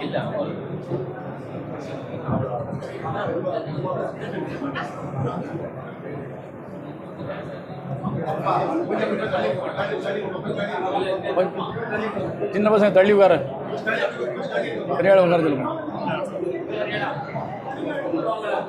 இல்ல சின்ன பசங்க தள்ளி உட்கார. பெரிய உட்கார சொல்லுங்க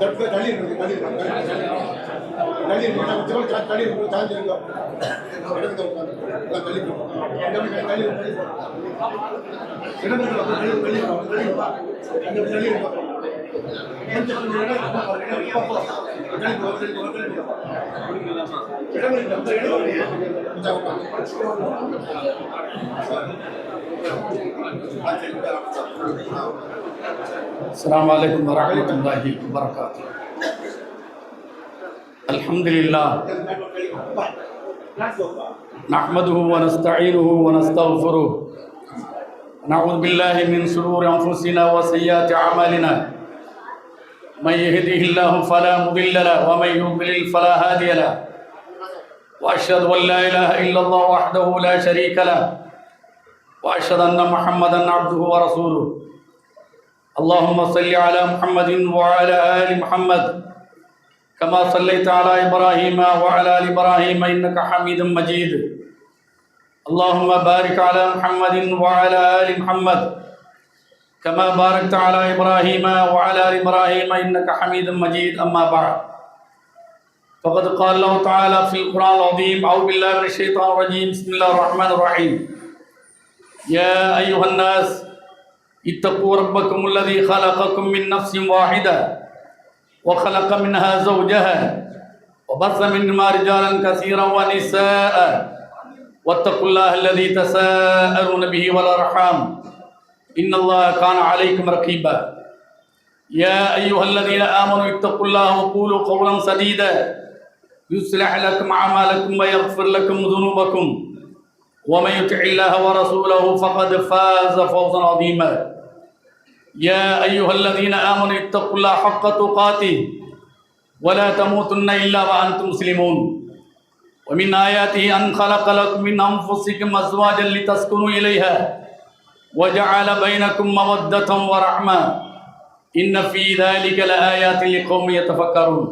தள்ளி தள்ளி இருக்கு, தள்ளி இருக்கு, தள்ளி இருக்கு. தள்ளி இருக்கு, நான் தள்ளி இருக்கு, இருக்கு. தள்ளி இருக்கு. தள்ளி இருக்கு, தள்ளி இருக்கு. தள்ளி இருக்கு, தள்ளி இருக்கு, السلام عليكم ورحمة الله وبركاته. الحمد لله نحمده ونستعينه ونستغفره. نعوذ بالله من شرور أنفسنا وسيئات أعمالنا. من يهده الله فلا مضل له ومن يضلل فلا هادي له. وأشهد أن لا إله إلا الله وحده لا شريك له. وأشهد أن محمدا عبده ورسوله. اللهم صل على محمد وعلى آل محمد كما صليت على إبراهيم وعلى آل إبراهيم إنك حميد مجيد. اللهم بارك على محمد وعلى آل محمد. كما باركت على إبراهيم وعلى إبراهيم إنك حميد مجيد. أما بعد فقد قال الله تعالى في القرآن العظيم أعوذ بالله من الشيطان الرجيم. بسم الله الرحمن الرحيم. يا أيها الناس اتقوا ربكم الذي خلقكم من نفس واحدة وخلق منها زوجها وبث منهما رجالا كثيرا ونساء. واتقوا الله الذي تساءلون به والأرحام. إن الله كان عليكم رقيبا. يا أيها الذين آمنوا اتقوا الله وقولوا قولا سديدا. يصلح لكم أعمالكم ويغفر لكم ذنوبكم. ومن يطع الله ورسوله فقد فاز فوزا عظيما. يا أيها الذين آمنوا اتقوا الله حق تقاته. ولا تموتن إلا وأنتم مسلمون. ومن آياته أن خلق لكم من أنفسكم أزواجا لتسكنوا إليها. وجعل بينكم موده ورحمه ان في ذلك لايات لقوم يتفكرون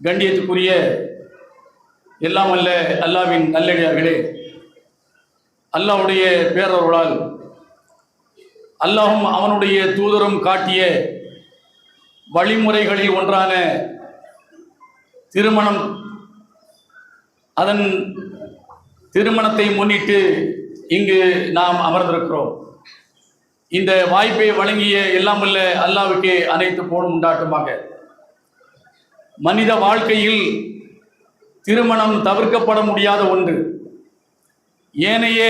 கண்டியத்துக்குரிய எல்லாம் அல்ல அல்லாவின் நல்லடியார்களே அல்லாஹ்வுடைய பேரருளால் அல்லாஹும் அவனுடைய தூதரும் காட்டிய வழிமுறைகளில் ஒன்றான திருமணம் அதன் திருமணத்தை முன்னிட்டு இங்கு நாம் அமர்ந்திருக்கிறோம். இந்த வாய்ப்பை வழங்கிய எல்லாம் உள்ள அல்லாவுக்கு அனைத்து போனும் உண்டாட்டுமாக. மனித வாழ்க்கையில் திருமணம் தவிர்க்கப்பட முடியாத ஒன்று. ஏனைய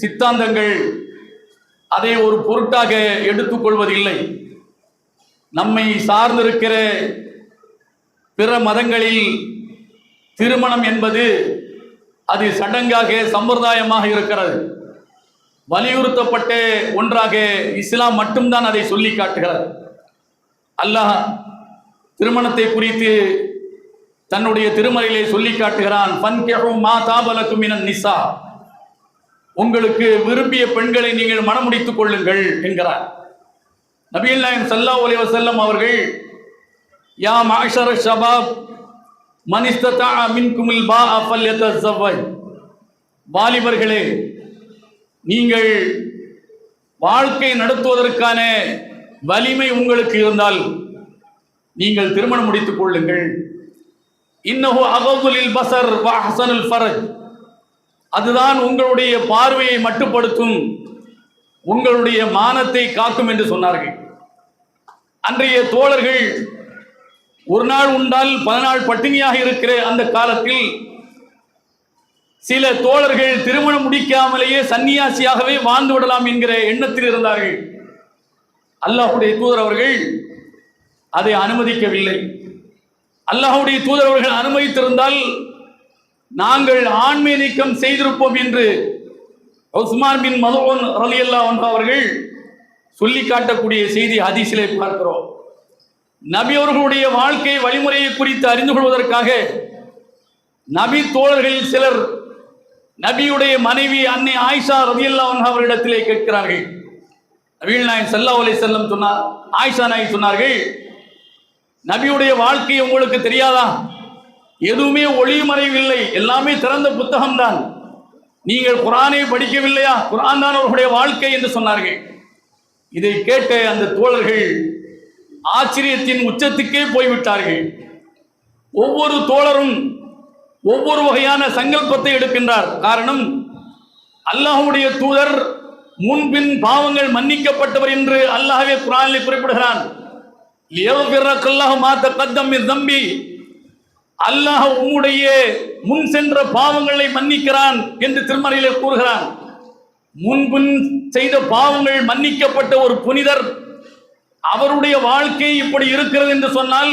சித்தாந்தங்கள் அதை ஒரு பொருட்டாக எடுத்துக்கொள்வதில்லை. நம்மை சார்ந்திருக்கிற பிற மதங்களில் திருமணம் என்பது அது சடங்காக சம்பிரதாயமாக இருக்கிறது. வலியுறுத்தப்பட்டு ஒன்றாக இஸ்லாம் மட்டும்தான் அதை சொல்லி காட்டுகிறார் அல்லாஹ் திருமணத்தை குறித்து தன்னுடைய திருமறையிலே சொல்லி காட்டுகிறான். நிசா. உங்களுக்கு விரும்பிய பெண்களை நீங்கள் மணமுடித்துக் கொள்ளுங்கள் என்கிறார். நபீல் நாயம் சல்லா அலைஹி வஸல்லம் அவர்கள் யா மாஷர ஷபாப் மனிஸ்தா மின் குமில் பா அஃபல் வாலிபர்களே நீங்கள் வாழ்க்கை நடத்துவதற்கான வலிமை உங்களுக்கு இருந்தால் நீங்கள் திருமணம் முடித்துக் கொள்ளுங்கள். இன்னஹு அகதுலில் பசர் வ ஃபரத் ஃபரஜ். அதுதான் உங்களுடைய பார்வையை மட்டுப்படுத்தும் உங்களுடைய மானத்தை காக்கும் என்று சொன்னார்கள். அன்றைய தோழர்கள் ஒரு நாள் உண்டால் பதினாள் பட்டினியாக இருக்கிற அந்த காலத்தில் சில தோழர்கள் திருமணம் முடிக்காமலேயே சன்னியாசியாகவே வாழ்ந்து விடலாம் என்கிற எண்ணத்தில் இருந்தார்கள். அல்லாஹுடைய தூதர் அவர்கள் அதை அனுமதிக்கவில்லை. அல்லாஹுடைய தூதர் அவர்கள் அனுமதித்திருந்தால் நாங்கள் ஆண்மை நீக்கம் செய்திருப்போம் என்று உஸ்மான் பின் மதுவன் ரலியல்லா அவர்கள் சொல்லி காட்டக்கூடிய செய்தி அதிசிலை பார்க்கிறோம். நபி அவர்களுடைய வாழ்க்கை வழிமுறையை குறித்து அறிந்து கொள்வதற்காக நபி தோழர்களில் சிலர் நபியுடைய மனைவி அன்னை ஆயிஷா ரதியல்லா அவர்களிடத்திலே கேட்கிறார்கள். நபிகள் நாயன் செல்லா அலை செல்லம் சொன்னார் ஆயிஷா நாயன் சொன்னார்கள் நபியுடைய வாழ்க்கை உங்களுக்கு தெரியாதா? எதுவுமே ஒளிமறைவில்லை எல்லாமே திறந்த புத்தகம்தான். நீங்கள் குரானை படிக்கவில்லையா? குரான் தான் அவர்களுடைய வாழ்க்கை என்று சொன்னார்கள். இதை கேட்ட அந்த தோழர்கள் ஆச்சரியத்தின் உச்சத்துக்கே போய்விட்டார்கள். ஒவ்வொரு தோழரும் ஒவ்வொரு வகையான சங்கல்பத்தை எடுக்கின்றார். காரணம் அல்லாஹுடைய தூதர் முன்பின் பாவங்கள் மன்னிக்கப்பட்டவர் என்று அல்லாஹே குரானில் குறிப்பிடுகிறான். தம்பி. அல்லாஹ் உம்முடைய முன் சென்ற பாவங்களை மன்னிக்கிறான் என்று திருமறையிலே கூறுகிறான். முன்பின் செய்த பாவங்கள் மன்னிக்கப்பட்ட ஒரு புனிதர் அவருடைய வாழ்க்கை இப்படி இருக்கிறது என்று சொன்னால்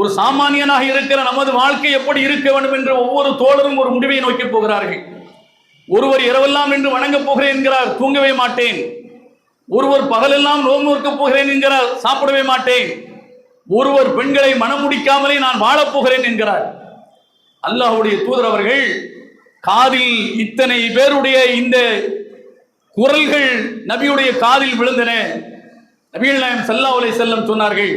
ஒரு சாமானியனாக இருக்கிற நமது வாழ்க்கை எப்படி இருக்க வேண்டும் என்று ஒவ்வொரு தோழரும் ஒரு முடிவை நோக்கி போகிறார்கள். ஒருவர் இரவெல்லாம் என்று வணங்கப் போகிறேன் என்கிறார் தூங்கவே மாட்டேன். ஒருவர் பகலெல்லாம் நோம்பு நோக்கப் போகிறேன் என்கிறார் சாப்பிடவே மாட்டேன். ஒருவர் பெண்களை மனம் முடிக்காமலே நான் வாழப் போகிறேன் என்கிறார். அல்லாஹ்வுடைய தூதர் அவர்கள் காதில் இத்தனை பேருடைய இந்த குரல்கள் நபியுடைய காதில் விழுந்தன. நபிகள் நாயம் சல்லா உலை செல்லம் சொன்னார்கள்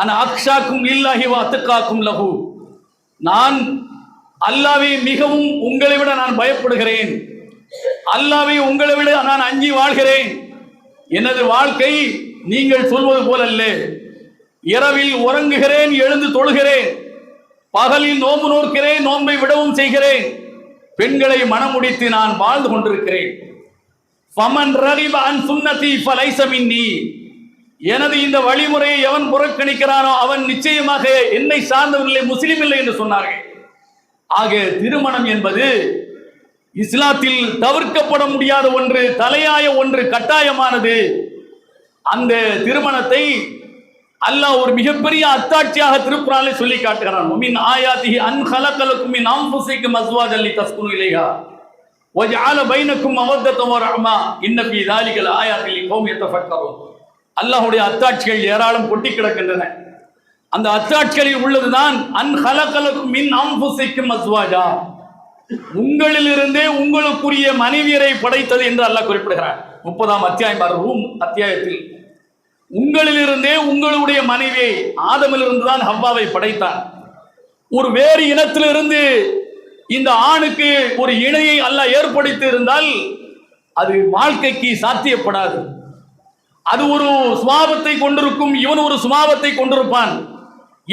அன அக்ஷாக்கும் இல்லாஹி வாத்துக்காக்கும் லகு நான் அல்லாவே மிகவும் உங்களை விட நான் பயப்படுகிறேன். அல்லாவே உங்களை விட நான் அஞ்சி வாழ்கிறேன். எனது வாழ்க்கை நீங்கள் சொல்வது போலல்ல. இரவில் உறங்குகிறேன் எழுந்து தொழுகிறேன். பகலில் நோன்பு நோக்கிறேன் நோன்பை விடவும் செய்கிறேன். பெண்களை மனமுடித்து நான் வாழ்ந்து கொண்டிருக்கிறேன். ஃபமன் ரகிப அன் சுன்னதி ஃபலைஸ நீ எனது இந்த வழிமுறையை எவன் புறக்கணிக்கிறானோ அவன் நிச்சயமாக என்னை சார்ந்தவர்களை முஸ்லிம் இல்லை என்று சொன்னார்கள் ஆக திருமணம் என்பது இஸ்லாத்தில் தவிர்க்கப்பட முடியாத ஒன்று தலையாய ஒன்று கட்டாயமானது அந்த திருமணத்தை அல்லாஹ் ஒரு மிகப்பெரிய அத்தாட்சியாக திருக்குறானை சொல்லி காட்டுகிறான் மின் ஆயாத்திஹி அன் ஹலக்கலக்கும் மின் அன்ஃபுசிக்கும் அஸ்வாஜ் அல்லி தஸ்குனு இலைஹா وجعل بينكم مودة ورحمة إن في ذلك لآيات لقوم يتفكرون அல்லாஹுடைய அத்தாட்சிகள் ஏராளம் கொட்டி கிடக்கின்றன. அந்த அத்தாட்சிகளில் உள்ளதுதான் அன் ஹலக்கலக்கும் மின் அன்ஃபுசிக்கும் அஸ்வாஜா. உங்களிலிருந்தே உங்களுக்குரிய மனைவியரை படைத்தது என்று அல்லாஹ் குறிப்பிடுகிறார் முப்பதாம் அத்தியாயம் ரூம் அத்தியாயத்தில். உங்களிலிருந்தே உங்களுடைய மனைவியை ஆதமிலிருந்து தான் ஹவ்வாவை படைத்தான். ஒரு வேறு இனத்திலிருந்து இந்த ஆணுக்கு ஒரு இணையை அல்லாஹ் ஏற்படுத்தி இருந்தால் அது வாழ்க்கைக்கு சாத்தியப்படாது. அது ஒரு சுபாவத்தை கொண்டிருக்கும் இவன் ஒரு சுபாவத்தை கொண்டிருப்பான்.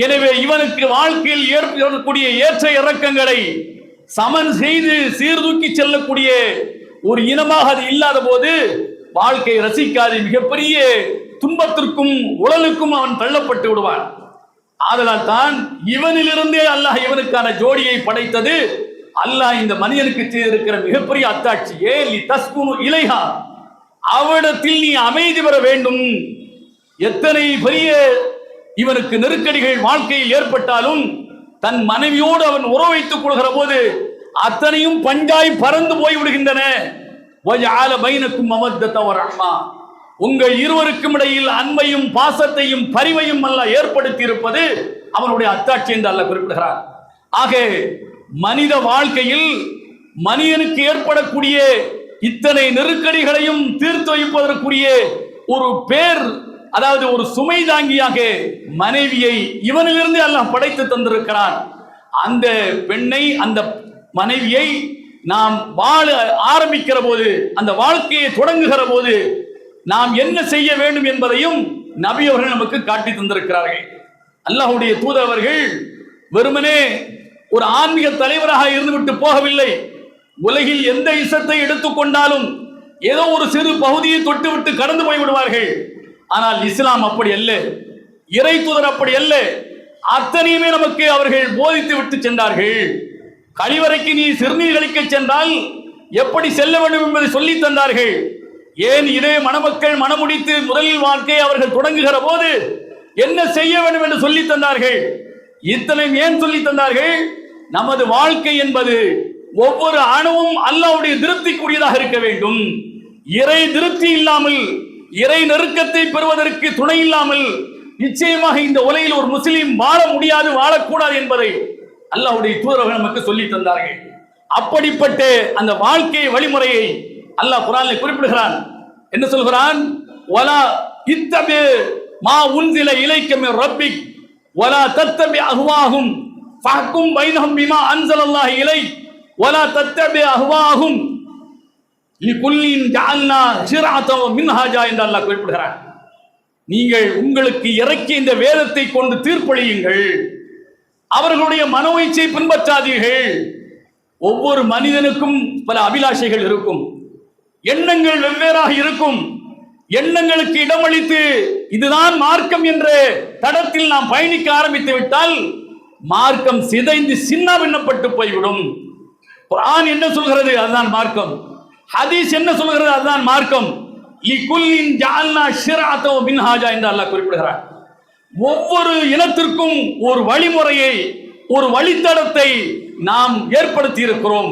எனவே இவனுக்கு வாழ்க்கையில் ஏற்படக்கூடிய ஏற்ற இறக்கங்களை சமன் செய்து சீர்தூக்கி செல்லக்கூடிய ஒரு இனமாக அது இல்லாத போது வாழ்க்கை ரசிக்காது. மிகப்பெரிய துன்பத்திற்கும் உடலுக்கும் அவன் தள்ளப்பட்டு விடுவான். ஆதலால் தான் இவனிலிருந்தே அல்லாஹ் இவனுக்கான ஜோடியை படைத்தது. அல்லாஹ் இந்த மனிதனுக்கு செய்திருக்கிற மிகப்பெரிய அத்தாட்சி ஏ லி இலைஹா? அவனிடத்தில் நீ அமைதி பெற வேண்டும். எத்தனை பெரிய இவனுக்கு நெருக்கடிகள் வாழ்க்கையில் ஏற்பட்டாலும் தன் மனைவியோடு அவன் உறவு வைத்துக் கொள்கிற போது அத்தனையும் பஞ்சாய் பறந்து போய் விடுகின்றன. உங்கள் இருவருக்கும் இடையில் அன்பையும் பாசத்தையும் பரிவையும் அல்ல ஏற்படுத்தி இருப்பது அவனுடைய அத்தாட்சி என்று அல்ல குறிப்பிடுகிறார் ஆக மனித வாழ்க்கையில் மனிதனுக்கு ஏற்படக்கூடிய இத்தனை நெருக்கடிகளையும் தீர்த்து வைப்பதற்குரிய ஒரு பேர் அதாவது ஒரு சுமை தாங்கியாக மனைவியை இவனிலிருந்து எல்லாம் படைத்து தந்திருக்கிறான் அந்த பெண்ணை அந்த மனைவியை நாம் வாழ ஆரம்பிக்கிற போது அந்த வாழ்க்கையை தொடங்குகிற போது நாம் என்ன செய்ய வேண்டும் என்பதையும் நபி அவர்கள் நமக்கு காட்டி தந்திருக்கிறார்கள். அல்லாஹ்வுடைய தூதரவர்கள் வெறுமனே ஒரு ஆன்மீக தலைவராக இருந்துவிட்டு போகவில்லை. உலகில் எந்த இசத்தை எடுத்துக்கொண்டாலும் ஏதோ ஒரு சிறு பகுதியை தொட்டுவிட்டு கடந்து போய் விடுவார்கள் ஆனால் இஸ்லாம் அப்படி அல்ல. இறை தூதர் அப்படி அல்ல. அத்தனையுமே நமக்கு அவர்கள் போதித்து விட்டு சென்றார்கள். கழிவறைக்கு நீ சிறுநீர் கழிக்க சென்றால் எப்படி செல்ல வேண்டும் என்பதை சொல்லி தந்தார்கள். ஏன் இதே மணமக்கள் மணமுடித்து முதலில் வாழ்க்கையை அவர்கள் தொடங்குகிற போது என்ன செய்ய வேண்டும் என்று சொல்லி தந்தார்கள். இத்தனையும் ஏன் சொல்லி தந்தார்கள்? நமது வாழ்க்கை என்பது ஒவ்வொரு அணுவும் அல்லாவுடைய திருப்திக்குரியதாக இருக்க வேண்டும். இறை திருப்தி இல்லாமல் இறை நெருக்கத்தை பெறுவதற்கு துணை இல்லாமல் நிச்சயமாக இந்த உலகில் ஒரு முஸ்லீம் வாழ முடியாது வாழக்கூடாது என்பதை அல்லாவுடைய தூதரர்கள் நமக்கு சொல்லி தந்தார்கள். அப்படிப்பட்ட அந்த வாழ்க்கை வழிமுறையை அல்லாஹ் குரானில் குறிப்பிடுகிறான். என்ன சொல்கிறான்? வலா இத்தபி மா உன்சில இலைக்க ரப்பிக் வலா தத்தபி அகுவாகும் ஃபஹ்கும் பைனஹும் பிமா அன்சலல்லாஹ் இலை ولا تتبع اهواهم لكل جعلنا ஷிர்அத்தன் வ மின்ஹாஜா என்று அல்லாஹ் குறிப்பிடுகிறார் நீங்கள் உங்களுக்கு இறக்கிய இந்த வேதத்தை கொண்டு தீர்ப்பளியுங்கள். அவர்களுடைய மனோ இச்சை பின்பற்றாதீர்கள். ஒவ்வொரு மனிதனுக்கும் பல அபிலாஷைகள் இருக்கும். எண்ணங்கள் வெவ்வேறாக இருக்கும். எண்ணங்களுக்கு இடமளித்து இதுதான் மார்க்கம் என்ற தடத்தில் நாம் பயணிக்க ஆரம்பித்து விட்டால் மார்க்கம் சிதைந்து சின்ன விண்ணப்பட்டு போய்விடும். குரான் என்ன சொல்கிறது? அதுதான் மார்க்கம். ஹதீஸ் என்ன சொல்கிறது? அதுதான் மார்க்கம். லிகுல்லின் ஜஅல்னா ஷிர்அத்தோ மின்ஹாஜா என்று அல்லாஹ் குறிப்பிடுகிறார் ஒவ்வொரு இனத்திற்கும் ஒரு வழிமுறையை ஒரு வழித்தடத்தை நாம் ஏற்படுத்தி இருக்கிறோம்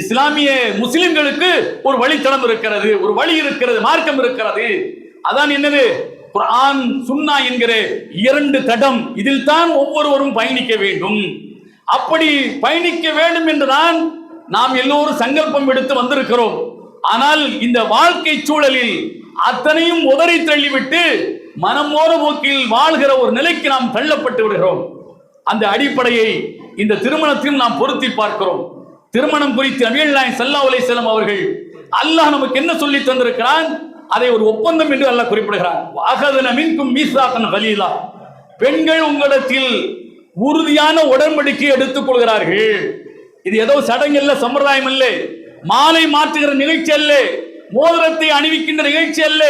இஸ்லாமிய முஸ்லிம்களுக்கு ஒரு வழித்தடம் இருக்கிறது ஒரு வழி இருக்கிறது மார்க்கம் இருக்கிறது. அதான் என்னது? குர்ஆன் சுன்னா என்கிற இரண்டு தடம். இதில் தான் ஒவ்வொருவரும் பயணிக்க வேண்டும். அப்படி பயணிக்க வேண்டும் என்றுதான் நாம் எல்லோரும் சங்கல்பம் எடுத்து வந்திருக்கிறோம். ஆனால் இந்த வாழ்க்கை சூழலில் அத்தனையும் உதறி தள்ளிவிட்டு மனமோர போக்கில் வாழ்கிற ஒரு நிலைக்கு நாம் தள்ளப்பட்டு விடுகிறோம். அந்த அடிப்படையை இந்த திருமணத்தையும் நாம் பொருத்தி பார்க்கிறோம். திருமணம் குறித்து நபிகள் நாயன் சல்லா அலைஹி செல்லம் அவர்கள் அல்லாஹ் நமக்கு என்ன சொல்லி தந்திருக்கிறான்? அதை ஒரு ஒப்பந்தம் என்று அல்லாஹ் குறிப்பிடுகிறான். வாகதன மின்கும் மீசாக்கன் கலீலா பெண்கள் உங்களிடத்தில் உறுதியான உடன்படிக்கை எடுத்துக் கொள்கிறார்கள். இது ஏதோ சடங்கு இல்ல சம்பிரதாயம் அல்ல மாலை மாற்றுகிற நிகழ்ச்சி அல்ல. மோதிரத்தை அணிவிக்கின்ற நிகழ்ச்சி அல்ல.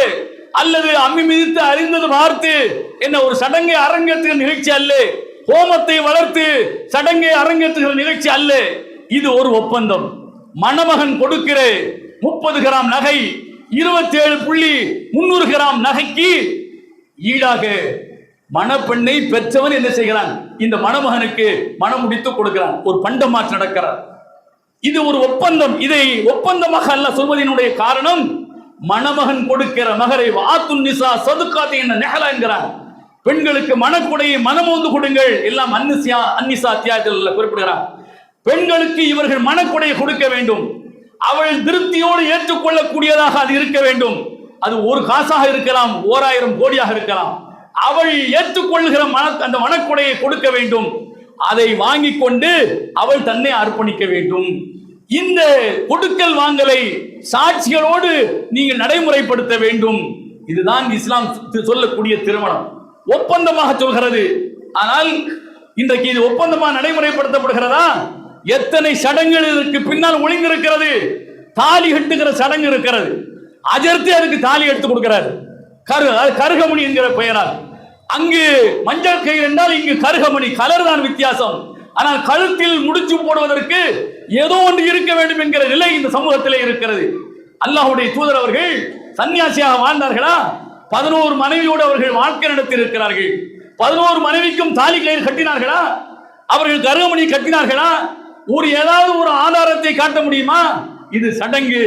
அல்லது அம்மி மிதித்து அறிந்தது பார்த்து என்ன ஒரு சடங்கை அரங்கேற்றுகிற நிகழ்ச்சி அல்ல. ஹோமத்தை வளர்த்து சடங்கை அரங்கேற்றுகிற நிகழ்ச்சி அல்ல. இது ஒரு ஒப்பந்தம். மணமகன் கொடுக்கிற முப்பது கிராம் நகை இருபத்தி ஏழு புள்ளி முன்னூறு கிராம் நகைக்கு ஈடாக மணப்பெண்ணை பெற்றவன் என்ன செய்கிறான்? இந்த மணமகனுக்கு மனம் முடித்து கொடுக்கிறான். ஒரு பண்டமாற்று நடக்கிறார். இது ஒரு ஒப்பந்தம். இதை ஒப்பந்தமாக அல்ல சொல்வதனுடைய காரணம் மணமகன் கொடுக்கிற மகரை வாத்துன் நிசா சதுக்காத்தி என்ன நெகலா என்கிறான். பெண்களுக்கு மனக்குடையை மனமோந்து கொடுங்கள். எல்லாம் அன்னிசியா அன்னிசா அத்தியாயத்தில் குறிப்பிடுகிறான். பெண்களுக்கு இவர்கள் மனக்குடையை கொடுக்க வேண்டும். அவள் திருப்தியோடு ஏற்றுக்கொள்ளக்கூடியதாக அது இருக்க வேண்டும். அது ஒரு காசாக இருக்கலாம் ஓராயிரம் கோடியாக இருக்கலாம். அவள் ஏற்றுக்கொள்கிற மன அந்த மனக்குடையை கொடுக்க வேண்டும். அதை வாங்கி கொண்டு அவள் தன்னை அர்ப்பணிக்க வேண்டும். இந்த கொடுக்கல் வாங்கலை சாட்சிகளோடு நீங்கள் நடைமுறைப்படுத்த வேண்டும். இதுதான் இஸ்லாம் சொல்லக்கூடிய திருமணம். ஒப்பந்தமாக சொல்கிறது. ஆனால் இன்றைக்கு இது ஒப்பந்தமாக நடைமுறைப்படுத்தப்படுகிறதா? எத்தனை சடங்குகள் இதற்கு பின்னால் ஒளிந்திருக்கிறது? தாலி கட்டுகிற சடங்கு இருக்கிறது. அஜர்த்தி அதுக்கு தாலி எடுத்து கொடுக்கிறார். கரு கருகமணி என்கிற பெயரால். அங்கு மஞ்சள் கயிறு என்றால் இங்கு கருகமணி கலர் தான் வித்தியாசம். ஆனால் கழுத்தில் முடிச்சு போடுவதற்கு ஏதோ ஒன்று இருக்க வேண்டும் என்கிற நிலை இந்த சமூகத்திலே இருக்கிறது. அல்லாஹுடைய தூதர் அவர்கள் சன்னியாசியாக வாழ்ந்தார்களா? பதினோரு மனைவியோடு அவர்கள் வாழ்க்கை நடத்தி இருக்கிறார்கள் பதினோரு மனைவிக்கும் தாலி கயிறு கட்டினார்களா? அவர்கள் கருகமணி கட்டினார்களா? ஒரு ஏதாவது ஒரு ஆதாரத்தை காட்ட முடியுமா? இது சடங்கு.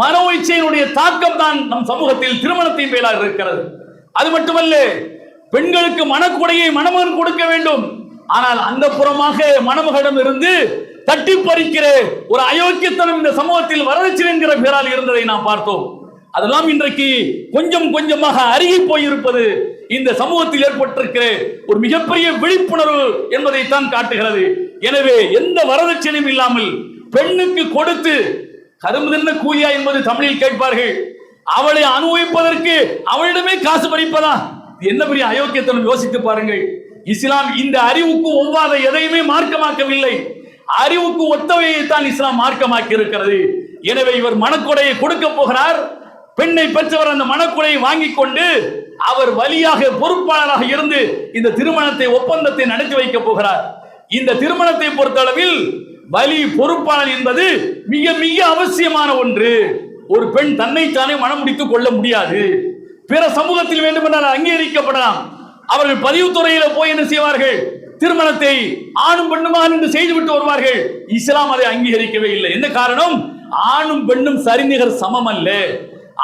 மனோ இச்சையினுடைய தாக்கம் தான் நம் சமூகத்தில் திருமணத்தின் மேலாக இருக்கிறது. அது மட்டுமல்ல பெண்களுக்கு மனக்குடையை மணமகன் கொடுக்க வேண்டும். ஆனால் அந்த புறமாக மணமகளிடம் இருந்து தட்டி பறிக்கிற ஒரு அயோக்கியத்தனம் இந்த சமூகத்தில் வரதட்சணை என்கிற பெயரால் இருந்ததை நாம் பார்த்தோம். அதெல்லாம் இன்றைக்கு கொஞ்சம் கொஞ்சமாக அருகி போயிருப்பது இந்த சமூகத்தில் ஏற்பட்டிருக்கிற ஒரு மிகப்பெரிய விழிப்புணர்வு என்பதைத்தான் காட்டுகிறது. எனவே எந்த வரதட்சணையும் இல்லாமல் பெண்ணுக்கு கொடுத்து கரும்பு தின்ன கூலியா என்பது தமிழில் கேட்பார்கள். அவளை அனுபவிப்பதற்கு அவளிடமே காசு பறிப்பதா? என்ன பெரிய அயோக்கியத்தனம்? யோசித்து பாருங்கள். இஸ்லாம் இந்த அறிவுக்கு ஒவ்வாத எதையுமே மார்க்கமாக்கவில்லை. அறிவுக்கு ஒத்தவையை தான் இஸ்லாம் மார்க்கமாக்கி இருக்கிறது எனவே இவர் மனக்குடையை கொடுக்க போகிறார். பெண்ணை பெற்றவர் அந்த மனக்குடையை வாங்கி கொண்டு அவர் வழியாக பொறுப்பாளராக இருந்து இந்த திருமணத்தை ஒப்பந்தத்தை நடத்தி வைக்க போகிறார். இந்த திருமணத்தை பொறுத்தளவில் வலி பொறுப்பாளர் என்பது மிக மிக அவசியமான ஒன்று. ஒரு பெண் தன்னைத்தானே மனம் முடித்துக் கொள்ள முடியாது. பிற சமூகத்தில் வேண்டுமென்றால் அங்கீகரிக்கப்படலாம். அவர்கள் பதிவுத்துறையில போய் என்ன செய்வார்கள்? திருமணத்தை ஆணும் பெண்ணுமா என்று செய்துவிட்டு வருவார்கள். இஸ்லாம் அதை அங்கீகரிக்கவே இல்லை. என்ன காரணம்? ஆணும் பெண்ணும் சரிநிகர் சமம் அல்ல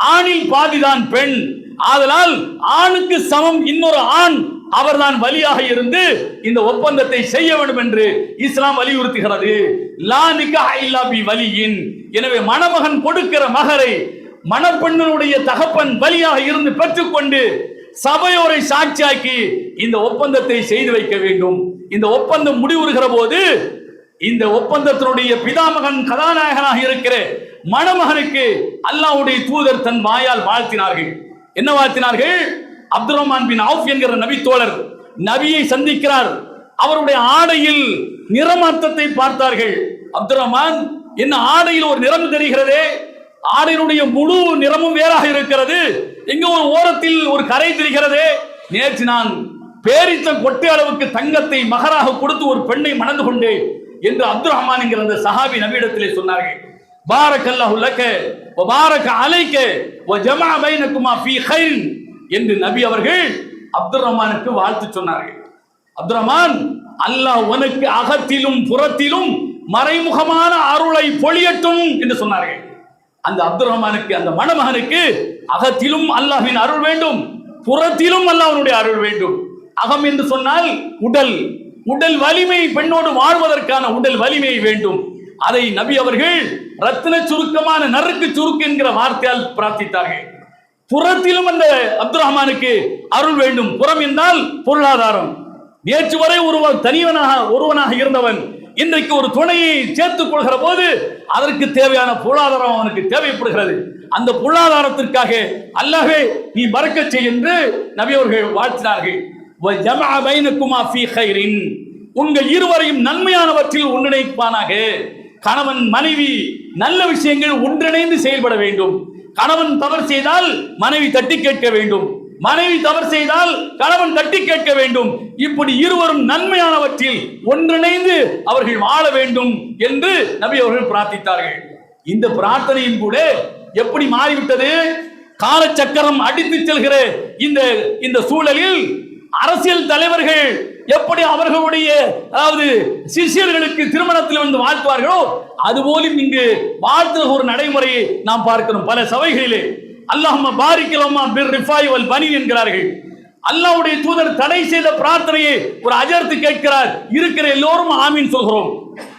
ஆணில் பாதிதான் பெண். ஆதலால் ஆணுக்கு சமம். இன்னொரு ஆண் அவர்தான் வலியாக இருந்து இந்த ஒப்பந்தத்தை செய்ய வேண்டும் என்று இஸ்லாம் வலியுறுத்துகிறது. லா நிக்காஹ இல்லா பி வலியின். எனவே மணமகன் கொடுக்கிற மகரை மணப்பெண்ணுடைய தகப்பன் வலியாக இருந்து பெற்றுக்கொண்டு சபையோரை சாட்சியாக்கி இந்த ஒப்பந்தத்தை செய்து வைக்க வேண்டும். இந்த ஒப்பந்தம் முடிவுறுகிற போது இந்த ஒப்பந்தத்தினுடைய பிதாமகன் கதாநாயகனாக இருக்கிற மணமகனுக்கு அல்லாஹ்வுடைய தூதர் தன் வாயால் வாழ்த்தினார்கள். என்ன வாழ்த்தினார்கள்? அப்துல் ரஹ்மான் பின் ஆஃப் என்கிற நபி தோழர் நபியை சந்திக்கிறார். அவருடைய ஆடையில் நிறமாற்றத்தை பார்த்தார்கள். அப்துல் ரஹ்மான் என்ன ஆடையில் ஒரு நிறம் தெரிகிறதே? ஆடையினுடைய முழு நிறமும் வேறாக இருக்கிறது. எங்க ஒரு ஓரத்தில் ஒரு கரை தெரிகிறதே? நேற்று நான் பேரித்த கொட்டை அளவுக்கு தங்கத்தை மகராக கொடுத்து ஒரு பெண்ணை மணந்து கொண்டேன் என்று அப்துல் ரஹ்மான் என்கிற அந்த சஹாபி நபியிடத்திலே சொன்னார்கள். பாரக் அல்லாஹு லக்க வ அலைக்க வ ஜமா பைனகுமா ஃபீ கைர் என்று நபி அவர்கள் அப்துல் ரஹ்மானுக்கு வாழ்த்து சொன்னார்கள். அப்துல் ரஹ்மான் அல்லாஹ் உனக்கு அகத்திலும் புறத்திலும் மறைமுகமான அருளை பொழியட்டும் என்று சொன்னார்கள். அந்த அப்துல் ரஹ்மானுக்கு அந்த மணமகனுக்கு அகத்திலும் அல்லாஹின் அருள் வேண்டும் புறத்திலும் அல்லாஹனுடைய அருள் வேண்டும். அகம் என்று சொன்னால் உடல். உடல் வலிமை பெண்ணோடு வாழ்வதற்கான உடல் வலிமை வேண்டும். அதை நபி அவர்கள் ரத்தின சுருக்கமான நறுக்கு சுருக்கு என்கிற வார்த்தையால் பிரார்த்தித்தார்கள். புறத்திலும் அந்த அப்துல் ரஹ்மானுக்கு அருள் வேண்டும். புறம் என்றால் பொருளாதாரம். நேற்று வரை ஒருவன் தனிவனாக ஒருவனாக இருந்தவன் இன்றைக்கு ஒரு துணையை சேர்த்துக் கொள்கிற போது அதற்கு தேவையான பொருளாதாரம் அவனுக்கு தேவைப்படுகிறது. அந்த பொருளாதாரத்திற்காக அல்லாஹே நீ மறக்க செய் என்று நபியவர்கள் வாழ்த்தினார்கள். "வ உங்கள் இருவரையும் நன்மையானவற்றில் ஒன்றிணைப்பானாக. கணவன் மனைவி நல்ல விஷயங்கள் ஒன்றிணைந்து செயல்பட வேண்டும். கணவன் தவறு செய்தால் மனைவி தட்டி கேட்க வேண்டும். மனைவி தவறு செய்தால் கணவன் தட்டி கேட்க வேண்டும். இப்படி இருவரும் நன்மையானவற்றில் ஒன்றிணைந்து அவர்கள் வாழ வேண்டும் என்று நபி அவர்கள் பிரார்த்தித்தார்கள். இந்த பிரார்த்தனையும் கூட எப்படி மாறிவிட்டது? காலச்சக்கரம் அடித்து செல்கிற இந்த இந்த சூழலில் அரசியல் தலைவர்கள் எப்படி அவர்களுடைய அதாவது சிஷியர்களுக்கு திருமணத்தில் வந்து வாழ்த்துவார்களோ அதுபோலும் இங்கு வாழ்த்துற ஒரு நடைமுறையை நாம் பார்க்கிறோம் பல சபைகளிலே அல்லாஹ் பாரிக்கலம்மா பிர் ரிஃபாய் வல் பனி என்கிறார்கள். அல்லாஹ்வுடைய தூதர் தடை செய்த பிரார்த்தனையை ஒரு அஜர்த்து கேட்கிறார். இருக்கிற எல்லோரும் ஆமீன் சொல்கிறோம்.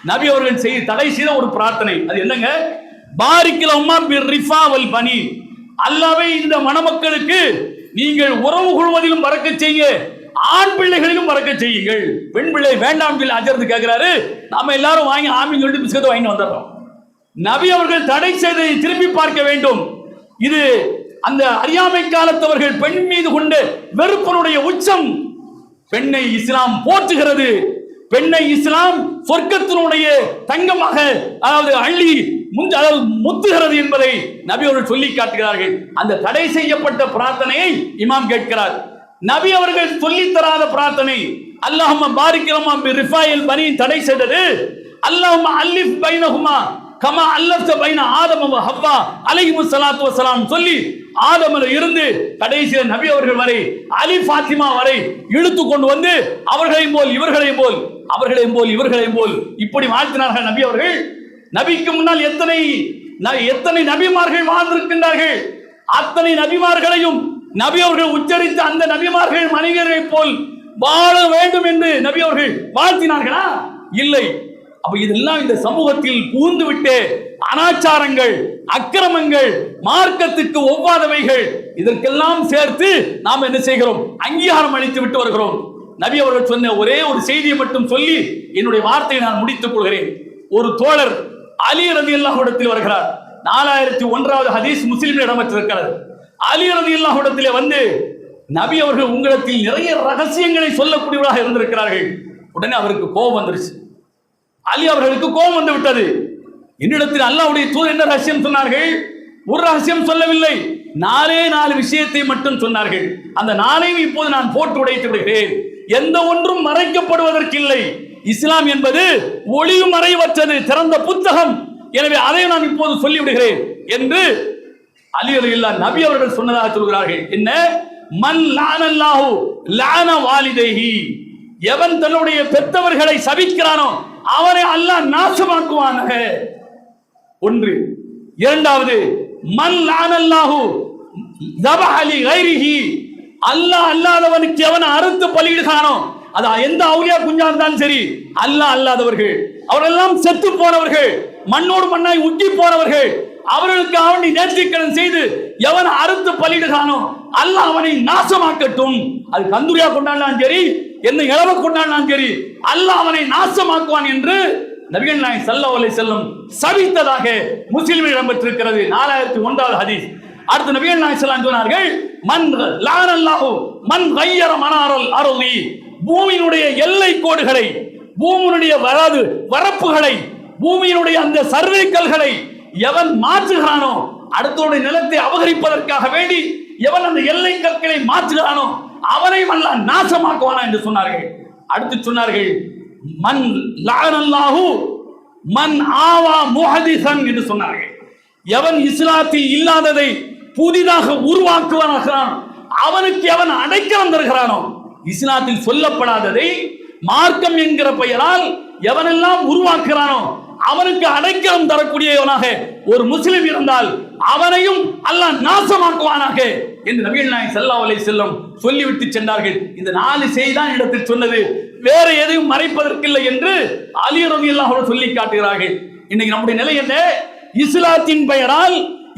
நபி அவர்கள் செய்து தடை செய்த ஒரு பிரார்த்தனை. அது என்னங்க? பாரிக்கலம்மா பிர் ரிஃபா வல் பனி. அல்லாவே இந்த மணமக்களுக்கு நீங்கள் உறவு கொள்வதிலும் பறக்க செய்ய ஆண் பிள்ளைகளிலும் பறக்க செய்யுங்கள். பெண் பிள்ளை வேண்டாம் சொல்லி அஜர்ந்து கேட்கிறாரு. நாம எல்லாரும் வாங்கி ஆமீன் சொல்லிட்டு பிஸ்கத்தை வாங்கி வந்துடுறோம். நபி அவர்கள் தடை செய்ததை திரும்பி பார்க்க வேண்டும். இது அந்த அறியாமை காலத்தவர்கள் பெண் மீது கொண்டு வெறுப்பனுடைய உச்சம். பெண்ணை இஸ்லாம் போற்றுகிறது. பெண்ணை இஸ்லாம் சொர்க்கத்தினுடைய தங்கமாக அதாவது அள்ளி முந்த அதாவது முத்துகிறது என்பதை நபி அவர்கள் சொல்லி காட்டுகிறார்கள். அந்த தடை செய்யப்பட்ட பிரார்த்தனையை இமாம் கேட்கிறார். நபி அவர்கள் சொல்லி தராத பிரார்த்தனை அல்லாஹும்ம பாரிக்கலமா பி ரிஃபாயில் பனி தடை செய்தது. அல்லாஹும்ம அல்லிஃப் பைனஹுமா கமா அல்லஃப்த பைன ஆதம வ ஹவ்வா அலைஹிமு ஸலாத்து வஸலாம் சொல்லி ஆதமில் இருந்து கடைசியில் நபி அவர்கள் வரை அலி ஃபாத்திமா வரை இழுத்து கொண்டு வந்து அவர்களையும் போல் இவர்களையும் போல் அவர்களையும் போல் இவர்களையும் போல் இப்படி வாழ்த்தினார்கள் நபி அவர்கள். நபிக்கு முன்னால் எத்தனை எத்தனை நபிமார்கள் வாழ்ந்திருக்கின்றார்கள்? அத்தனை நபிமார்களையும் நபி அவர்கள் உச்சரித்த அந்த நபிமார்கள் மனிதர்களைப் போல் வாழ வேண்டும் என்று நபி அவர்கள் வாழ்த்தினார்களா? இல்லை. அப்ப இதெல்லாம் இந்த சமூகத்தில் புகுந்து விட்டு அனாச்சாரங்கள் அக்கிரமங்கள் மார்க்கத்துக்கு ஒவ்வாதவைகள் இதற்கெல்லாம் சேர்த்து நாம் என்ன செய்கிறோம்? அங்கீகாரம் அளித்து விட்டு வருகிறோம். நபி அவர்கள் சொன்ன ஒரே ஒரு செய்தியை மட்டும் சொல்லி என்னுடைய வார்த்தையை நான் முடித்துக் கொள்கிறேன். ஒரு தோழர் அலி ரதி இடத்தில் வருகிறார். நாலாயிரத்தி ஒன்றாவது ஹதீஸ் முஸ்லிம் இடம்பெற்றிருக்கிறது. அலி ரதி இடத்திலே வந்து நபி அவர்கள் உங்களிடத்தில் நிறைய ரகசியங்களை சொல்லக்கூடியவராக இருந்திருக்கிறார்கள். உடனே அவருக்கு கோபம் வந்துருச்சு. அலி அவர்களுக்கு கோபம் வந்து விட்டது. என்னிடத்தில் அல்லாவுடைய தூர் என்ன ரகசியம் சொன்னார்கள்? ஒரு ரகசியம் சொல்லவில்லை. நாலே நாலு விஷயத்தை மட்டும் சொன்னார்கள். அந்த நாளையும் இப்போது நான் போட்டு உடைத்து விடுகிறேன். எந்த ஒன்றும் மறைக்கப்படுவதற்கில்லை. இஸ்லாம் என்பது ஒளிவு மறைவற்றது திறந்த புத்தகம். எனவே அதை நான் இப்போது சொல்லிவிடுகிறேன் என்று அலி இல்லா நபி அவர்கள் சொன்னதாக சொல்கிறார்கள். என்ன? மன் லானல்லாஹு லான வாலிதைஹி. எவன் தன்னுடைய பெத்தவர்களை சபிக்கிறானோ அவனை அல்லாஹ் நாசமாக்குவானாக. ஒன்று. இரண்டாவது மன் லானல்லாஹு தபஹலி கைரிஹி. அல்லாஹ் அல்லாதவனுக்கு எவன் அறுத்து பலியிடுகிறானோ அது எந்த அவுலியா குஞ்சா இருந்தாலும் சரி அல்லாஹ் அல்லாதவர்கள். அவரெல்லாம் செத்து போனவர்கள் மண்ணோடு மண்ணாய் உக்கி போனவர்கள். அவர்களுக்காக அவனை நேர்த்திக்கடன் செய்து எவன் அறுத்து பலியிடுகிறானோ அல்ல அவனை நாசமாக்கட்டும். அது கந்துரியா கொண்டாடினாலும் சரி என்ன இளவ கொண்டாடினாலும் சரி அல்ல அவனை நாசமாக்குவான் என்று நபிகள் நாயகம் ஸல்லல்லாஹு செல்லும் சவித்ததாக முஸ்லிமில் இடம்பெற்றிருக்கிறது. நாலாயிரத்தி ஒன்றாவது ஹதீஸ். அடுத்து நபிகள் நாயகம் செல்லாம் சொன்னார்கள் மன் லானல்லாஹு மன் கையர மனாரல் அருளி பூமியினுடைய எல்லை கோடுகளை பூமியினுடைய வராது வரப்புகளை பூமியினுடைய அந்த சர்வேக்கல்களை எவன் மாற்றுகிறானோ அடுத்தோடைய நிலத்தை அபகரிப்பதற்காக வேண்டி எவன் அந்த எல்லை கற்களை மாற்றுகிறானோ அவனை அல்ல நாசமாக்குவானா என்று சொன்னார்கள். அடுத்து சொன்னார்கள் மன் லானல்லாஹு மன் ஆவா முஹதிசன் என்று சொன்னார்கள். எவன் இஸ்லாத்தில் இல்லாததை புதிதாக உருவாக்குவானாகிறான் அவனுக்கு எவன் அடைக்கலம் தருகிறானோ இஸ்லாத்தில் சொல்லப்படாததை மார்க்கம் என்கிற பெயரால் எவனெல்லாம் உருவாக்குறானோ அவனுக்கு அடைக்கலம் தரக்கூடியவனாக ஒரு முஸ்லிம் இருந்தால் அவனையும் அல்லாஹ் நாசமாக்குவானாக என்று நபிகள் நாயகம் செல்லா அலைஹி சொல்லிவிட்டு சென்றார்கள். இந்த நாலு செய்தான் இடத்தில் சொன்னது. வேற எதையும் மறைப்பதற்கில்லை என்று அலி எல்லாம் அன்ஹு சொல்லி காட்டுகிறார்கள். இன்னைக்கு நம்முடைய நிலை என்ன? இஸ்லாத்தின் பெயரால்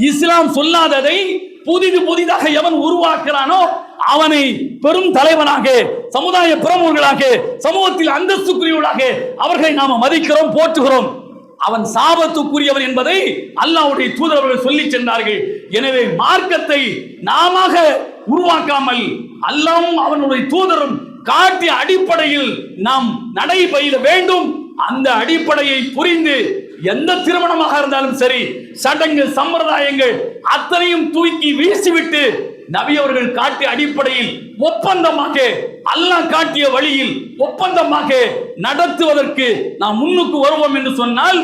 இஸ்லாம் சொல்லாததை புதிது புதிதாக எவன் உருவாக்குறானோ அவனை பெரும் தலைவனாக சமுதாய பிரமுகர்களாக சமூகத்தில் அந்தஸ்துக்குரியவர்களாக அவர்களை நாம மதிக்கிறோம் போற்றுகிறோம். அவன் சாபத்துக்குரியவன் என்பதை அல்லாவுடைய தூதரவர்கள் சொல்லி சென்றார்கள். எனவே மார்க்கத்தை நாம உருவாக்காமல் அல்லாவும் அவனுடைய தூதரும் காட்டிய அடிப்படையில் நாம் நடை பயில வேண்டும். அந்த அடிப்படையை புரிந்து எந்த திருமணமாக இருந்தாலும் சரி சடங்கு சம்பிரதாயங்கள் அத்தனையும் தூக்கி வீசிவிட்டு நபி அவர்கள் காட்டிய அடிப்படையில் ஒப்பந்தமாக அல்லாஹ் காட்டிய வழியில் ஒப்பந்தமாக நடத்துவதற்கு நாம் முன்னுக்கு வருவோம் என்று சொன்னால்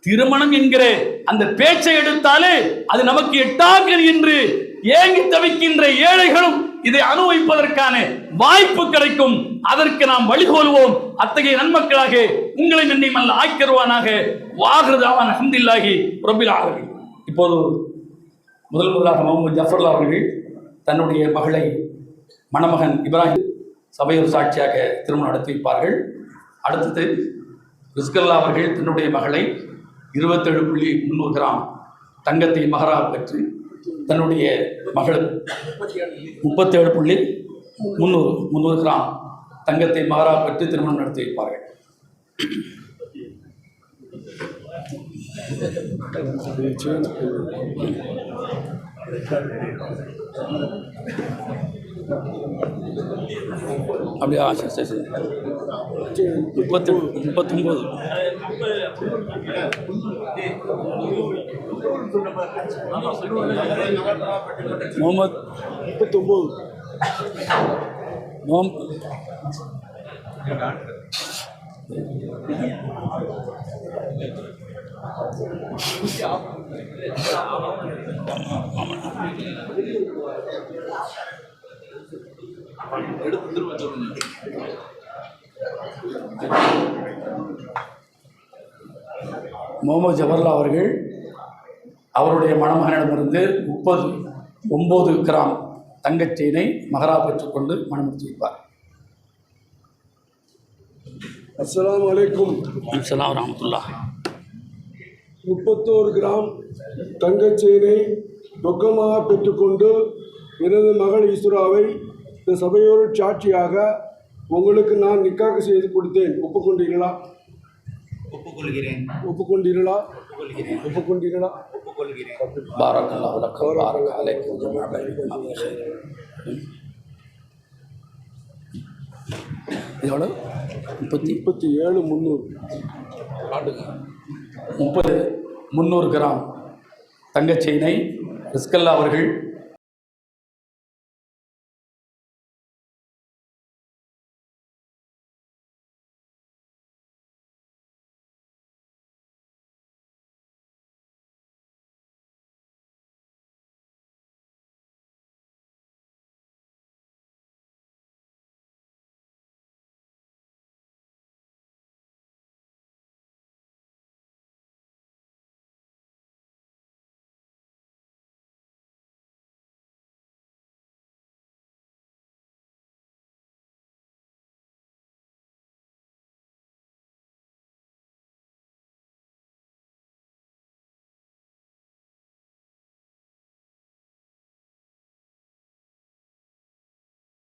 திருமணம் என்கிற அந்த பேச்சை எடுத்தாலே அது நமக்கு எட்டார்கள் என்று ஏங்கி தவிக்கின்ற ஏழைகளும் இதை அனுபவிப்பதற்கான வாய்ப்பு கிடைக்கும். அதற்கு நாம் வழிகோலுவோம். அத்தகைய நன்மக்களாக உங்களை நன்மை மல்ல ஆக்கிருவானாக. வாகிருதாவான் அஹமதில்லாஹி ரபில் ஆலமீன். இப்போது முதல் முதலாக முகமது ஜஃபர்லா அவர்கள் தன்னுடைய மகளை மணமகன் இப்ராஹிம் சபையோர் சாட்சியாக திருமணம் நடத்தி வைப்பார்கள் அடுத்தது ரிஸ்கல்லா அவர்கள் தன்னுடைய மகளை இருபத்தேழு புள்ளி முந்நூறு கிராம் தங்கத்தை மகராக பெற்று தன்னுடைய மகள் முப்பத்தேழு புள்ளி முந்நூறு முந்நூறு கிராம் தங்கத்தை மகராக பெற்று திருமணம் நடத்தி வைப்பார்கள் அப்படியா சரி சரி முப்பத்தி முப்பத்தொம்போது. முகமது முப்பத்தொம்போது. முகம் எடுத்து திரும்ப சொல்லுங்க முகமது ஜவஹர்லா அவர்கள் அவருடைய மணமகனிடமிருந்து முப்பது ஒம்பது கிராம் தங்கச்செயினை மகரா பெற்றுக்கொண்டு மணமுடித்து வைப்பார் அஸ்ஸலாமு அலைக்கும். அஸ்ஸலாம் ரஹமத்துல்லா முப்பத்தோரு கிராம் தங்கச் செயினை ரொக்கமாக பெற்றுக்கொண்டு எனது மகள் ஈஸ்வராவை இந்த சபையோடு சாட்சியாக உங்களுக்கு நான் நிக்காக செய்து கொடுத்தேன். ஒப்புக்கொண்டீர்களா? ஒப்புக்கொள்கிறேன். ஒப்புக்கொண்டீர்களா? ஒப்புக்கொள்கிறேன். ஒப்புக்கொண்டீர்களா? எவ்வளோ முப்பத்தி முப்பத்தி ஏழு முந்நூறு. முப்பது முந்நூறு கிராம் தங்கச் செயினை ரிஸ்கல்லா அவர்கள்